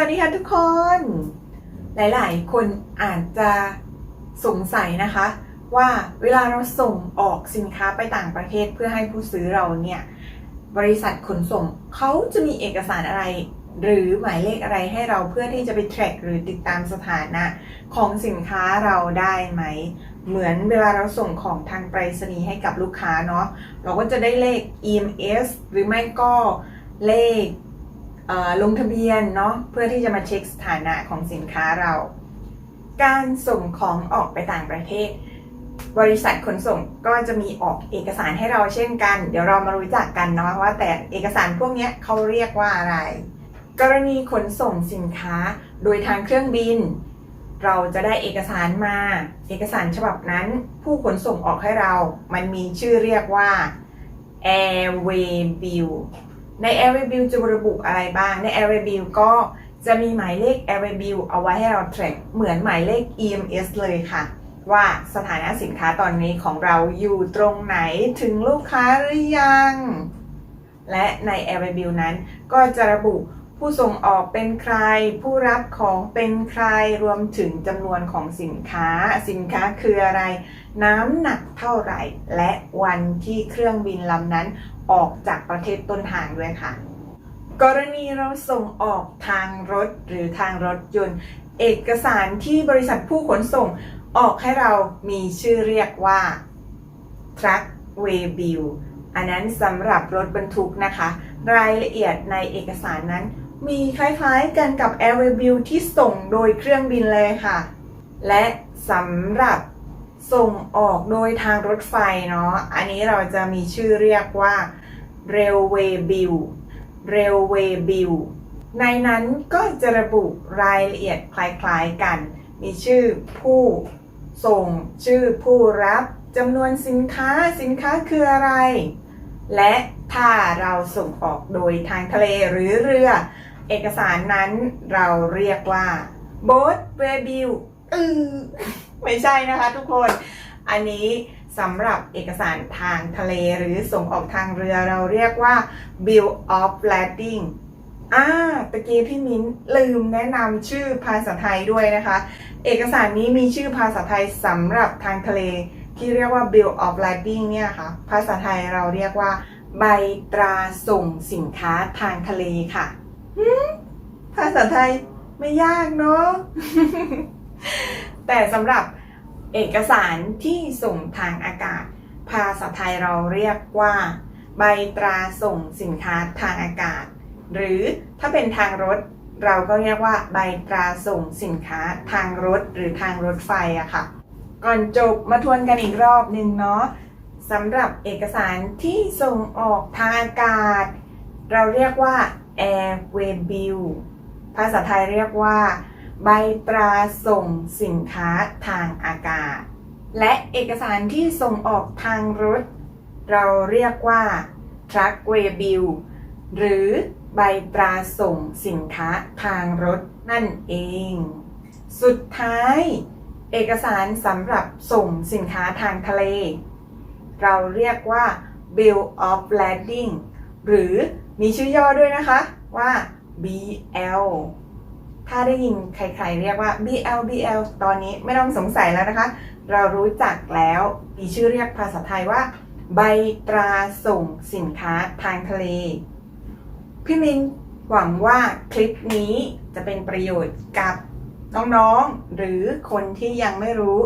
วัสดีค่ะทุกคน หลาย ๆ คนอาจจะสงสัยนะคะ ว่าเวลาเราส่งออกสินค้าไปต่างประเทศเพื่อให้ผู้ซื้อเราเนี่ย บริษัทขนส่งเขาจะมีเอกสารอะไร หรือหมายเลขอะไรให้เราเพื่อที่จะไป track หรือติดตามสถานะของสินค้าเราได้ไหม เหมือนเวลาเราส่งของทางไปรษณีย์ให้กับลูกค้าเนาะเราก็จะได้เลข EMS หรือไม่ก็เลข ลงทะเบียนเนาะเพื่อที่จะมาเช็คสถานะของสินค้าเรา การส่งของออกไปต่างประเทศ บริษัทขนส่งก็จะมีออกเอกสารให้เราเช่นกัน เดี๋ยวเรามารู้จักกันเนาะว่าแต่เอกสารพวกนี้เขาเรียกว่าอะไร กรณีขนส่งสินค้าโดยทางเครื่องบิน เราจะได้เอกสารมา เอกสารฉบับนั้น ผู้ขนส่งออกให้เรา มันมีชื่อเรียกว่า Airway Bill ใน Airway Bill จะระบุอะไรบ้าง ใน Airway Bill ก็จะมีหมายเลข Airway Bill เอาไว้ให้เรา track เหมือนหมายเลข EMS เลยค่ะ ว่าสถานะสินค้าตอนนี้ของเราอยู่ตรงไหนถึงลูกค้าหรือยัง และใน Airway Bill นั้น ก็จะระบุผู้ส่งออกเป็นใคร ผู้รับของเป็นใครรวมถึงจำนวนของสินค้า สินค้าคืออะไร น้ำหนักเท่าไหร่ และวันที่เครื่องบินลำนั้น ออกจากประเทศต้นทางด้วยค่ะ กรณีเราส่งออกทางรถหรือทางรถยนต์ เอกสารที่บริษัทผู้ขนส่งออกให้เรามีชื่อเรียกว่า Truckway Bill อันนั้นสำหรับรถบรรทุกนะคะ รายละเอียดในเอกสารนั้น มีคล้ายๆกันกับ Airway Bill ที่ส่งโดยเครื่องบินเลยค่ะ และสำหรับ ส่งออกโดยทางรถไฟเนาะ อันนี้เราจะมีชื่อเรียกว่า Railway Bill Railway Bill ในนั้นก็จะระบุรายละเอียดคล้ายๆกัน มีชื่อผู้ส่ง ชื่อผู้รับจำนวนสินค้า สินค้าคืออะไร และถ้าเราส่งออกโดยทางทะเลหรือเรือ เอกสารนั้นเราเรียกว่า boat way bill อือ ไม่ใช่นะคะทุกคนอันนี้สำหรับเอกสารทางทะเลหรือส่งออกทางเรือเราเรียกว่า bill of lading อ่าตะกี้พี่มิ้นลืมแนะนำชื่อภาษาไทยด้วยนะคะ เอกสารนี้มีชื่อภาษาไทยสำหรับทางทะเล ที่เรียกว่า bill of lading เนี่ยค่ะ ภาษาไทยเราเรียกว่า ใบตราส่งสินค้าทางทะเลค่ะภาษาไทยไม่ยากเนาะแต่สำหรับ เอกสารที่ส่งทางอากาศ ภาษาไทยเราเรียกว่า ใบตราส่งสินค้าทางอากาศ หรือถ้าเป็นทางรถ เราก็เรียกว่าใบตราส่งสินค้าทางรถหรือทางรถไฟอะค่ะ ก่อนจบมาทวนกันอีกรอบหนึ่งเนาะสำหรับเอกสารที่ส่งออกทางอากาศ เราเรียกว่า airway bill ภาษาไทยเรียกว่า ใบตราส่งสินค้าทางอากาศ และเอกสารที่ส่งออกทางรถ เราเรียกว่า truckway bill หรือใบตราส่งสินค้าทางรถนั่นเอง สุดท้าย เอกสารสำหรับส่งสินค้าทางทะเล เราเรียกว่า bill of lading หรือมีชื่อย่อด้วยนะคะว่า BL ถ้าได้ยินใครๆ เรียกว่า BL BL ตอนนี้ไม่ต้องสงสัยแล้วนะคะ เรารู้จักแล้วมีชื่อเรียกภาษาไทยว่า ใบตราส่งสินค้าทางทะเล พี่มินหวังว่าคลิปนี้จะเป็นประโยชน์กับน้องๆ หรือคนที่ยังไม่รู้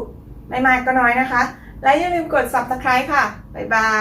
ไม่มากก็น้อยนะคะ และอย่าลืมกด subscribe ค่ะ บ๊ายบาย